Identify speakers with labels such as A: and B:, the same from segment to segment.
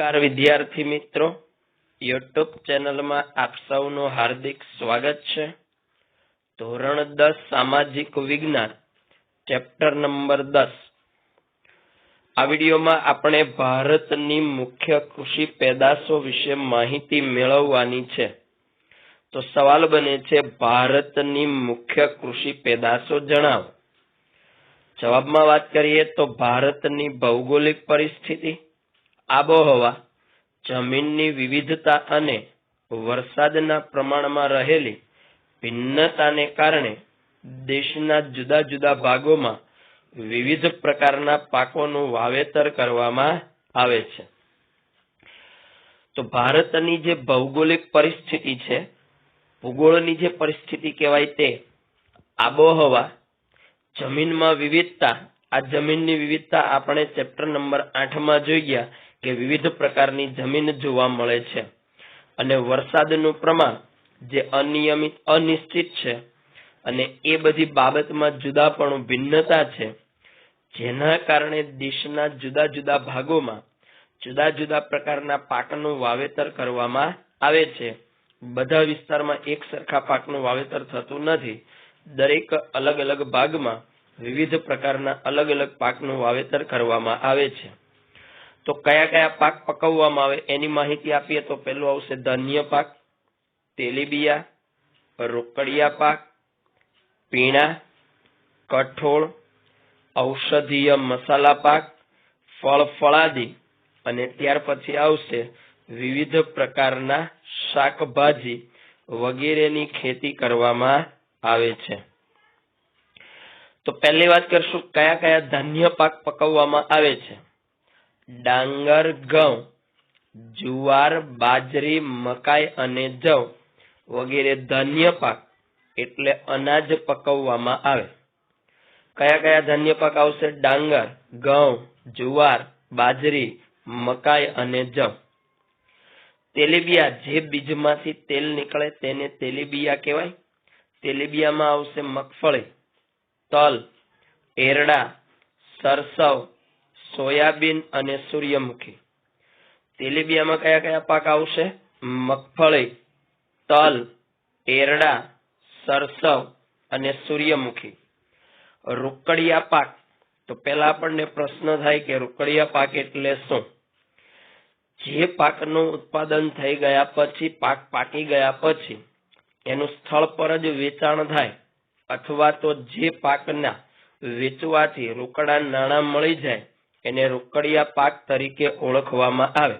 A: નમસ્કાર વિદ્યાર્થી મિત્રો. યુટ્યુબ ચેનલમાં આપ સૌનું હાર્દિક સ્વાગત છે. ધોરણ દસ, સામાજિક વિજ્ઞાન, ચેપ્ટર નંબર દસ. આ વિડીયોમાં આપણે ભારતની મુખ્ય કૃષિ પેદાશો વિશે માહિતી મેળવવાની છે. તો સવાલ બને છે, ભારતની મુખ્ય કૃષિ પેદાશો જણાવો. જવાબમાં વાત કરીએ તો ભારતની ભૌગોલિક પરિસ્થિતિ. આબોહવા જમીનની વિવિધતા અને વરસાદના પ્રમાણમાં રહેલી ભિન્નતાને કારણે દેશના જુદા જુદા ભાગોમાં વિવિધ પ્રકારના પાકોનું વાવેતર કરવામાં આવે છે. તો ભારતની જે ભૌગોલિક પરિસ્થિતિ છે, ભૂગોળની જે પરિસ્થિતિ કહેવાય તે આબોહવા, જમીનમાં વિવિધતા, આ જમીનની વિવિધતા આપણે ચેપ્ટર નંબર આઠમાં જોઈ ગયા. કે વિવિધ પ્રકારની જમીન જોવા મળે છે. અને વરસાદનું પ્રમાણ જે અનિયમિત, અનિશ્ચિત છે અને એ બધી બાબતમાં જુદાપણું ભિન્નતા છે, જેના કારણે દેશના જુદા જુદા ભાગોમાં જુદા જુદા પ્રકારના પાકનું વાવેતર કરવામાં આવે છે. બધા વિસ્તારમાં એક સરખા પાકનું વાવેતર થતું નથી. દરેક અલગ અલગ ભાગમાં વિવિધ પ્રકારના અલગ અલગ પાકનું વાવેતર કરવામાં આવે છે. તો કયા કયા પાક પકવવામાં આવે એની માહિતી આપીએ તો પેલું આવશે ધાન્ય પાક, તેલીબિયા, રોકડિયા પાક, પીણા, કઠોળ, ઔષધીય મસાલા પાક, ફળ, ફળાદી અને ત્યાર પછી આવશે વિવિધ પ્રકારના શાકભાજી વગેરેની ખેતી કરવામાં આવે છે. તો પહેલી વાત કરશું કયા કયા ધાન્ય પાક પકવવામાં આવે છે. ડાંગર ઘઉં, જુવાર, બાજરી, મકાઈ અને જવ વગેરે ધાન્ય પાક એટલે અનાજ પકવવામાં આવે. કયા કયા ધાન્ય પાક આવશે? ડાંગર, ઘઉં, જુવાર, બાજરી, મકાઈ અને જવ. તેલીબિયા જે બીજમાંથી તેલ નીકળે તેને તેલીબિયા કહેવાય. તેલીબિયામાં આવશે મગફળી, તલ, એરડા, સરસવ સોયાબીન અને સૂર્યમુખી. તેલીબિયામાં કયા કયા પાક આવશે? મગફળી, તલ, એરડા, સરસવ અને સૂર્યમુખી. રોકડિયા પાક. તો પેલા આપણને પ્રશ્ન થાય કે રોકડિયા પાક એટલે શું? જે પાકનું ઉત્પાદન થઈ ગયા પછી, પાક પાકી ગયા પછી, એનું સ્થળ પર જ વેચાણ થાય. અથવા તો જે પાકના વેચવાથી રોકડા નાણાં મળી જાય એને રોકડિયા પાક તરીકે ઓળખવામાં આવે.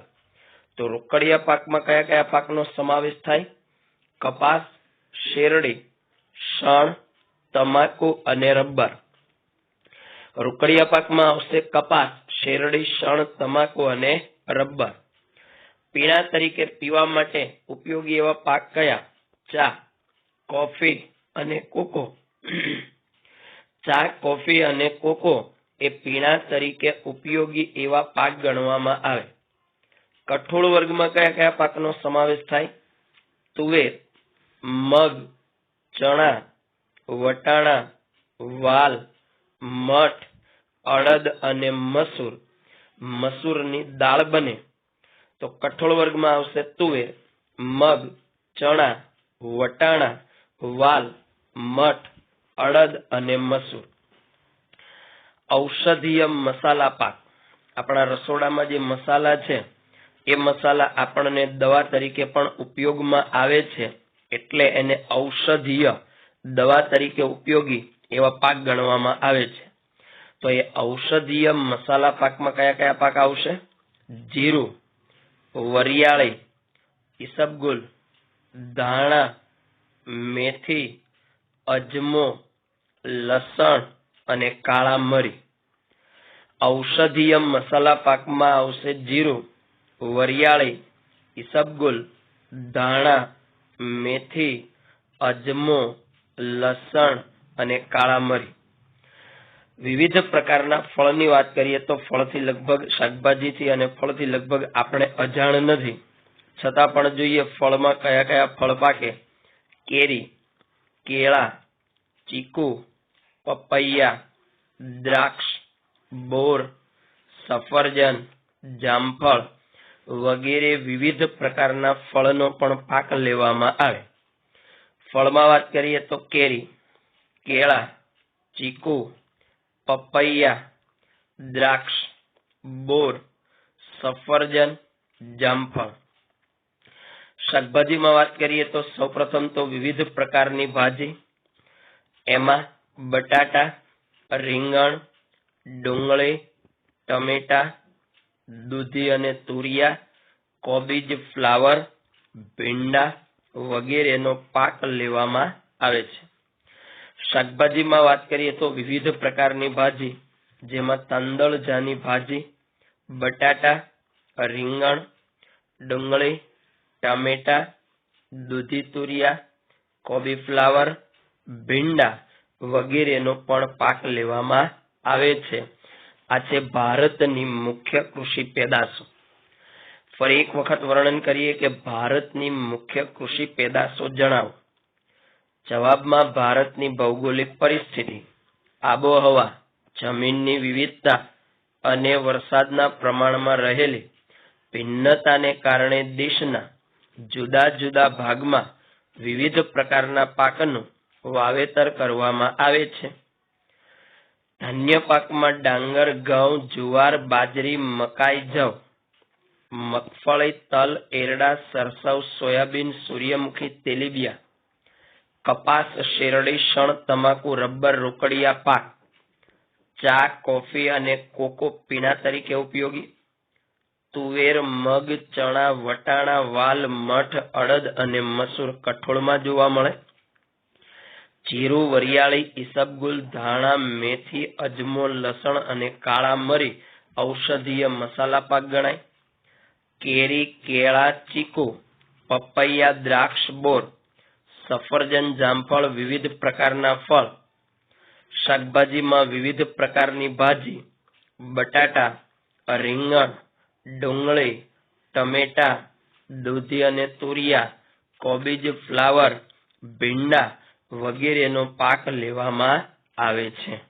A: તો રોકડિયા પાકમાં કયા કયા પાકનો સમાવેશ થાય? કપાસ, શેરડી, શણ, તમાકુ અને રબર. રોકડિયા પાકમાં આવશે કપાસ, શેરડી, શણ, તમાકુ અને રબર. પીણા તરીકે પીવા માટે ઉપયોગી એવા પાક કયા? ચા, કોફી અને કોકો. ચા, કોફી અને કોકો એ પીણા તરીકે ઉપયોગી એવા પાક ગણવામાં આવે. કઠોળ વર્ગમાં કયા કયા પાકનો સમાવેશ થાય? તુવેર, મગ, ચણા, વટાણા, વાલ, મઠ, અડદ અને મસૂર. મસૂરની દાળ બને. તો કઠોળ વર્ગમાં આવશે તુવેર, મગ, ચણા, વટાણા, વાલ, મઠ, અડદ અને મસૂર. ઔષધીય મસાલા પાક. આપણા રસોડામાં જે મસાલા છે, એ મસાલા આપણને દવા તરીકે પણ ઉપયોગમાં આવે છે, એટલે એને ઔષધીય દવા તરીકે ઉપયોગી એવા પાક ગણવામાં આવે છે. તો એ ઔષધીય મસાલા પાકમાં કયા કયા પાક આવશે? જીરું, વરિયાળી, ઈસબગુલ, ધાણા, મેથી, અજમો, લસણ અને કાળા મરી. ઔષધીય મસાલા પાકમાં આવશે જીરું, વરિયાળી, ઈસબગુલ, ધાણા, મેથી, અજમો, લસણ અને કાળા મરી. વિવિધ પ્રકારના ફળની વાત કરીએ તો ફળથી લગભગ શાકભાજીથી અને ફળથી લગભગ આપણે અજાણ નથી. છતાં પણ જોઈએ ફળમાં કયા કયા ફળ પાકે. કેરી, કેળા, ચીકુ પપૈયા, દ્રાક્ષ, બોર, સફરજન, જામફળ વગેરે વિવિધ પ્રકારના ફળનો પણ પાક લેવામાં આવે. ફળમાં વાત કરીએ તો કેરી, કેળા, ચીકુ, પપૈયા, દ્રાક્ષ, બોર, સફરજન, જામફળ. શાકભાજીમાં વાત કરીએ તો સૌપ્રથમ તો વિવિધ પ્રકારની ભાજી. એમાં બટાટા, રીંગણ, ડુંગળી, ટમેટા, દૂધી અને તુરિયા, કોબીજ ફ્લાવર, ભીંડા વગેરેનો પાક લેવામાં આવે છે. શાકભાજીમાં વાત કરીએ તો વિવિધ પ્રકારની ભાજી, જેમાં તાંદળજાની ભાજી, બટાટા, રીંગણ, ડુંગળી, ટામેટા, દૂધી તુરિયા કોબી ફ્લાવર ભીંડા વગેરેનો પણ પાક લેવામાં આવે છે. આ છે ભારતની મુખ્ય કૃષિ પેદાશો. ફરી એક વખત વર્ણન કરીએ કે ભારતની મુખ્ય કૃષિ પેદાશો જણાવો. જવાબમાં ભારતની ભૌગોલિક પરિસ્થિતિ, આબોહવા, જમીનની વિવિધતા અને વરસાદના પ્રમાણમાં રહેલી ભિન્નતાને કારણે દેશના જુદા જુદા ભાગમાં વિવિધ પ્રકારના પાકનું વાવેતર કરવામાં આવે છે. ધાન્ય પાકમાં ડાંગર, ઘઉં, જુવાર, બાજરી, મકાઈ, જવ, મગફળી, તલ, એરડા, સરસવ, સોયાબીન, સૂર્યમુખી, તેલીબિયા, કપાસ, શેરડી, શણ, તમાકુ, રબર, રોકડિયા, પાક, ચા, કોફી અને કોકો પીણા તરીકે ઉપયોગી. તુવેર, મગ, ચણા, વટાણા, વાલ, મઠ, અડદ અને મસૂર કઠોળમાં જોવા મળે. જીરું, વરિયાળી, ઈસબગુલ, ધાણા, મેથી, અજમો, લસણ અને કાળા મરી ઔષધીય મસાલા પાક ગણાય. કેરી, કેળા, ચીકુ, પપૈયા, દ્રાક્ષ, બોર, સફરજન, જામફળ વિવિધ પ્રકારના ફળ, શાકભાજીમાં વિવિધ પ્રકારની ભાજી, બટાટા, રીંગણ, ડુંગળી, ટમેટા, દૂધી અને તુરિયા, કોબીજ, ફ્લાવર, ભીંડા વગેરેનો પાક લેવામાં આવે છે.